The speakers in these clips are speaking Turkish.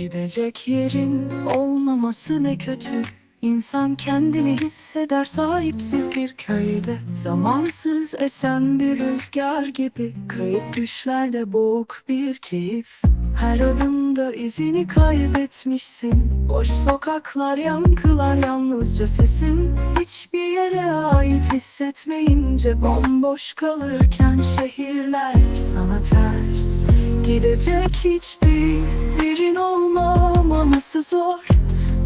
Gidecek yerin olmaması ne kötü. İnsan kendini hisseder sahipsiz bir köyde. Zamansız esen bir rüzgar gibi Kayıp düşlerde boğuk bir keyif. Her adımda izini kaybetmişsin. Boş sokaklar yankılar yalnızca sesin. Hiçbir yere ait hissetmeyince Bomboş kalırken şehirler sana ters. Gidecek hiçbir zor.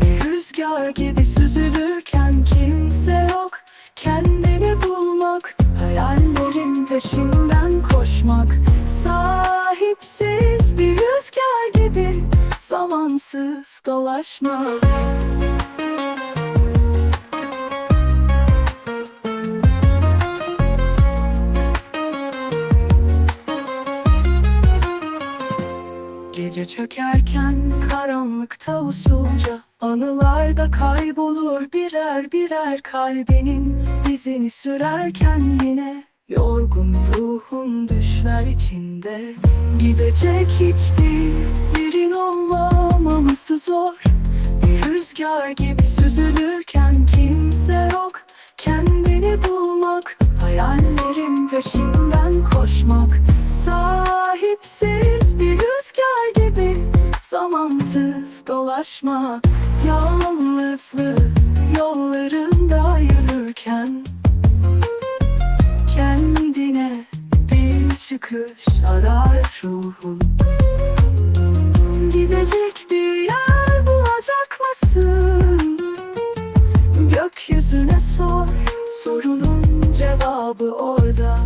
Bir rüzgar gibi süzülürken kimse yok. Kendini bulmak, hayallerin peşinden koşmak. Sahipsiz bir rüzgar gibi zamansız dolaşmak Gece çökerken karanlıkta usulca Anılarda kaybolur birer birer kalbinin izini sürerken yine Yorgun ruhun düşler içinde. Gidecek hiçbir yerin olmaması zor. Bir rüzgar gibi süzülürken kimse yok. Kendini bulmak, hayallerin peşinden dolaşmak Yalnızlık yollarında yürürken Kendine bir çıkış arar ruhun Gidecek bir yer bulacak mısın? Gökyüzüne sor Sorunun cevabı orada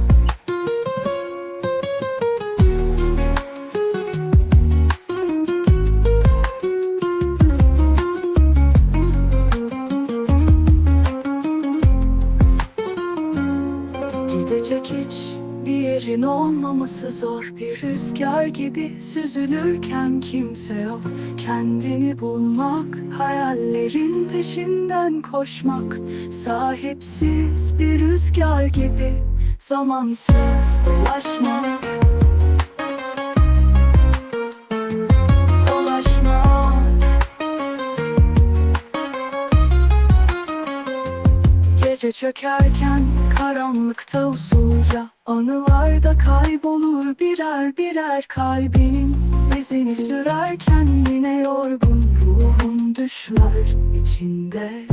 yerin olmaması zor. Bir rüzgar gibi süzülürken kimse yok. Kendini bulmak, hayallerin peşinden koşmak. Sahipsiz bir rüzgar gibi zamansız Dolaşmak. Gece çökerken karanlıkta usulca Anılarda kaybolur birer birer kalbinin izini sürerken yine yorgun ruhum düşler içinde